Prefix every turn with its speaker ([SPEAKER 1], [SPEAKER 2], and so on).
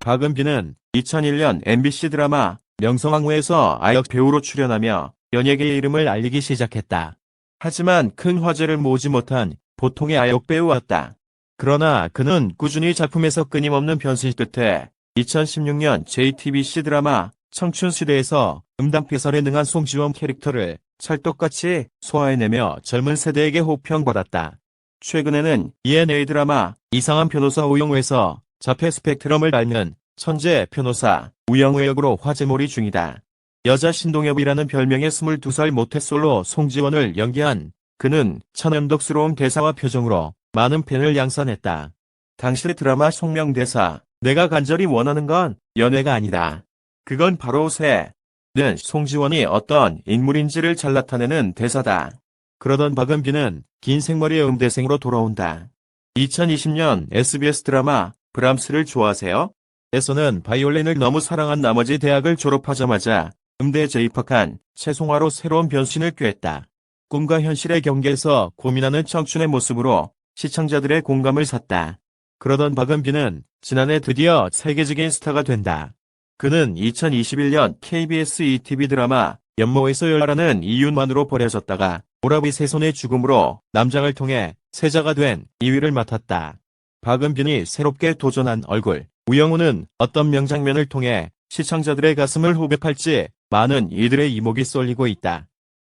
[SPEAKER 1] 박은빈은 2001년 MBC 드라마 명성황후에서 아역 배우로 출연하며 연예계의 이름을 알리기 시작했다. 하지만 큰 화제를 모으지 못한 보통의 아역 배우였다. 그러나 그는 꾸준히 작품에서 끊임없는 변신 끝에 2016년 JTBC 드라마 청춘시대에서 음담패설에 능한 송지원 캐릭터를 찰떡같이 소화해내며 젊은 세대에게 호평받았다. 최근에는 ENA 드라마 이상한 변호사 우영우에서 자폐 스펙트럼을 앓는 천재 변호사 우영우 역으로 화제몰이 중이다. 여자 신동엽이라는 별명의 22살 모태솔로 송지원을 연기한 그는 천연덕스러운 대사와 표정으로 많은 팬을 양산했다. 당신의 드라마 송명대사 내가 간절히 원하는 건 연애가 아니다. 그건 바로 새. 는 송지원이 어떤 인물인지를 잘 나타내는 대사다. 그러던 박은빈은 긴 생머리의 음대생으로 돌아온다. 2020년 SBS 드라마 브람스를 좋아하세요? 에서는 바이올린을 너무 사랑한 나머지 대학을 졸업하자마자 음대에 재입학한 최송화로 새로운 변신을 꾀했다. 꿈과 현실의 경계에서 고민하는 청춘의 모습으로 시청자들의 공감을 샀다. 그러던 박은빈은 지난해 드디어 세계적인 스타가 된다. 그는 2021년 KBS ETV 드라마 연모에서 열라라는 이윤만으로 버려졌다가 오라비 세손의 죽음으로 남장을 통해 세자가 된 2위를 맡았다. 박은빈이 새롭게 도전한 얼굴, 우영우는 어떤 명장면을 통해 시청자들의 가슴을 후벼팔지 많은 이들의 이목이 쏠리고 있다.